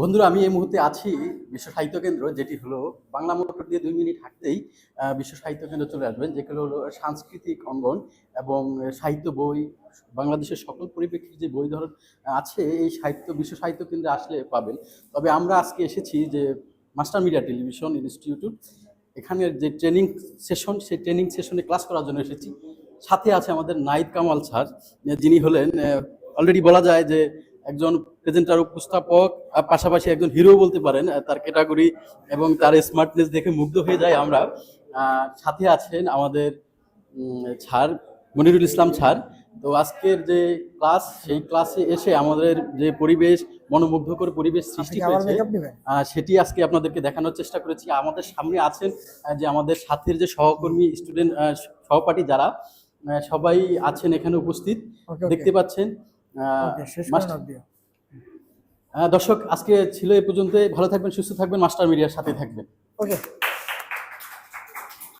বন্ধুরা, আমি এই মুহূর্তে আছি বিশ্ব সাহিত্য কেন্দ্র, যেটি হলো বাংলা মোটর দিয়ে দুই মিনিট হাঁটতেই বিশ্ব সাহিত্য কেন্দ্র চলে আসবেন যেগুলো হলো সাংস্কৃতিক অঙ্গন এবং সাহিত্য বই, বাংলাদেশের সকল পরিপ্রেক্ষিতে যে বই ধরন আছে, এই সাহিত্য, বিশ্ব সাহিত্য কেন্দ্রে আসলে পাবেন। তবে আমরা আজকে এসেছি যে মাস্টার মিডিয়া টেলিভিশন ইনস্টিটিউট, এখানের যে ট্রেনিং সেশন, সেই ট্রেনিং সেশনে ক্লাস করার জন্য এসেছি। সাথে আছে আমাদের নাইদ কামাল স্যার, যিনি হলেন অলরেডি বলা যায় যে একজন প্রেজেন্টার উপস্থাপক পাশাপাশি একজন হিরো বলতে পারেন তার ক্যাটাগরি এবং তার স্মার্টনেস দেখে মুগ্ধ হয়ে যায় আমরা। সাথে আছেন আমাদের ছাড় মনিরুল ইসলাম ছাড়। তো আজকের যে ক্লাস সেই ক্লাসে এসে আমাদের যে পরিবেশ মনোমুগ্ধকর পরিবেশ সৃষ্টি হয়েছে সেটি আজকে আপনাদেরকে দেখানোর চেষ্টা করেছি। আমাদের সামনে আছেন যে আমাদের সাথের যে সহকর্মী স্টুডেন্ট সহপাঠী যারা সবাই আছেন এখানে উপস্থিত। দেখতে পাচ্ছেন আহ, দর্শক আজকে ছিল এ পর্যন্ত ভালো থাকবেন সুস্থ থাকবেন। মাস্টার মিডিয়ার সাথে থাকবেন। ওকে